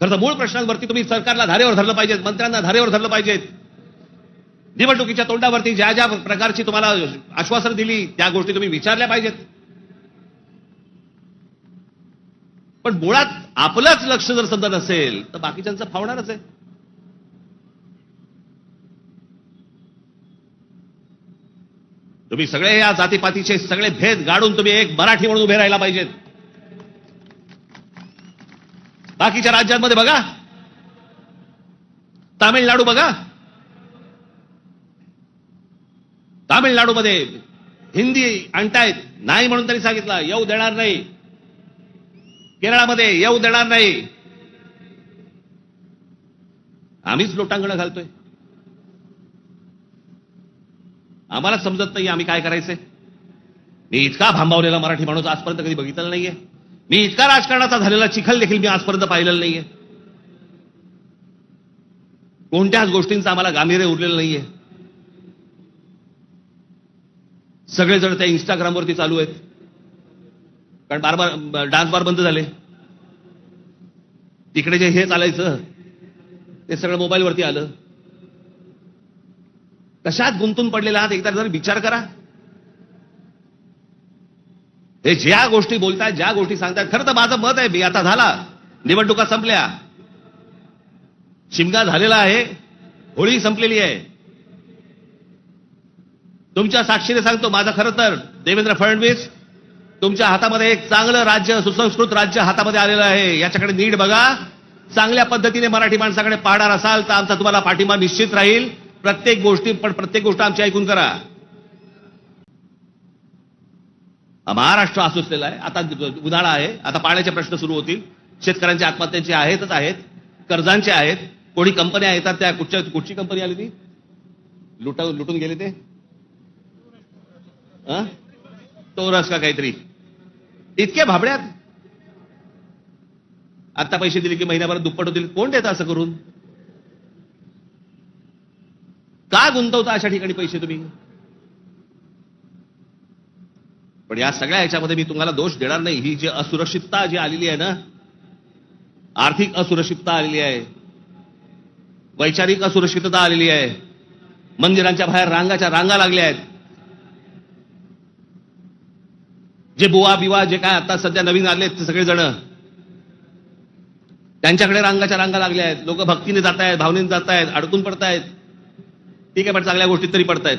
खरं तर मूळ प्रश्नांवरती तुम्ही सरकारला धारेवर धरलं पाहिजेत मंत्र्यांना धारेवर धरलं पाहिजेत. निवडणुकीच्या तोंडावरती ज्या ज्या प्रकारची तुम्हाला आश्वासन दिली त्या गोष्टी तुम्ही विचारल्या पाहिजेत. पण मुळात आपलंच लक्ष जर समजा नसेल तर बाकीच्यांचं फावणारच आहे. तुम्ही सगळे या जातीपातीचे सगळे भेद गाडून तुम्ही एक मराठी म्हणून उभे राहायला पाहिजेत. बाकीच्या राज्यांमध्ये बघा. तामिळनाडू बघा. तामिळनाडूमध्ये हिंदी आणतायत. नाही म्हणून त्यांनी सांगितलं येऊ देणार नाही. केरळामध्ये येऊ देणार नाही. आम्हीच लोटांगण घालतोय. आम्हाला समजत नाही आम्ही काय करायचंय. मी इतका भांबावलेला मराठी माणूस आजपर्यंत कधी बघितलेला नाहीये. मी इतका राजकारणाचा झालेला चिखल देखील मी आजपर्यंत पाहिलेला नाहीये. कोणत्याच गोष्टींचं आम्हाला गांभीर्य उरलेलं नाहीये. सगळेजण त्या इंस्टाग्रामवरती चालू आहेत. कारण बार बार डान्स बार बंद झाले. तिकडे जे हे चालायचं ते सगळं मोबाईलवरती आलं. कशात गुंतून पडलेला आहात? एकदा जर विचार करा. हे ज्या गोष्टी बोलतात ज्या गोष्टी सांगतात खरं तर माझं मत आहे मी आता झाला. निवडणुका संपल्या. शिमगा झालेला आहे. होळी संपलेली आहे. तुमच्या साक्षीने सांगतो माझं खरं तर देवेंद्र फडणवीस तुमच्या हातामध्ये एक चांगलं राज्य सुसंस्कृत राज्य हातामध्ये आलेलं आहे. याच्याकडे नीट बघा. चांगल्या पद्धतीने मराठी माणसाकडे पाहणार असाल तर आमचा तुम्हाला पाठिंबा निश्चित राहील. प्रत्येक गोष्टी पण प्रत्येक गोष्ट आमची ऐकून करा हा महाराष्ट्र आसुसलेला आहे. आता उन्हाळा आहे. आता पाण्याचे प्रश्न सुरू होतील. शेतकऱ्यांच्या आत्महत्यांचे आहेतच आहेत. कर्जांचे आहेत. कोणी कंपन्या येतात त्या कुठच्या कुठची कंपनी आली ती? लुट लुटून गेले ते? अं? का काहीतरी. इतके भाबड्यात? आता पैसे दिले की महिन्याभरात दुप्पट होतील. कोण देतं असं करून? का गुंतवता अशा ठिकाणी पैसे तुम्ही? पण या सगळ्या ह्याच्यामध्ये मी तुम्हाला दोष देणार नाही. ही जी असुरक्षितता जी आलेली आहे ना आर्थिक असुरक्षितता आलेली आहे वैचारिक असुरक्षितता आलेली आहे मंदिरांच्या बाहेर रांगाच्या रांगा लागल्या आहेत. जे बुवा बिवा जे काय आता सध्या नवीन आले ते सगळेजण त्यांच्याकडे रांगाच्या रांगा लागल्या आहेत. लोक भक्तीने जात आहेत भावनेने जात आहेत अडकून पडतायत. ठीक आहे पण चांगल्या गोष्टीत तरी पडतायत.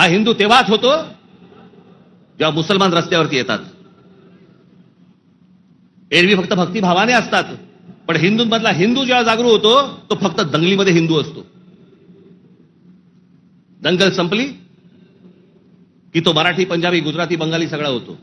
हा हिंदू तेव्हाच होतो जेव्हा मुसलमान रस्त्यावरती येतात. एरवी फक्त भक्तिभावाने असतात पण हिंदूंमधला हिंदू जेव्हा जागरूक होतो तो फक्त दंगलीमध्ये हिंदू असतो. दंगल संपली की तो मराठी पंजाबी गुजराती बंगाली सगळा होतो.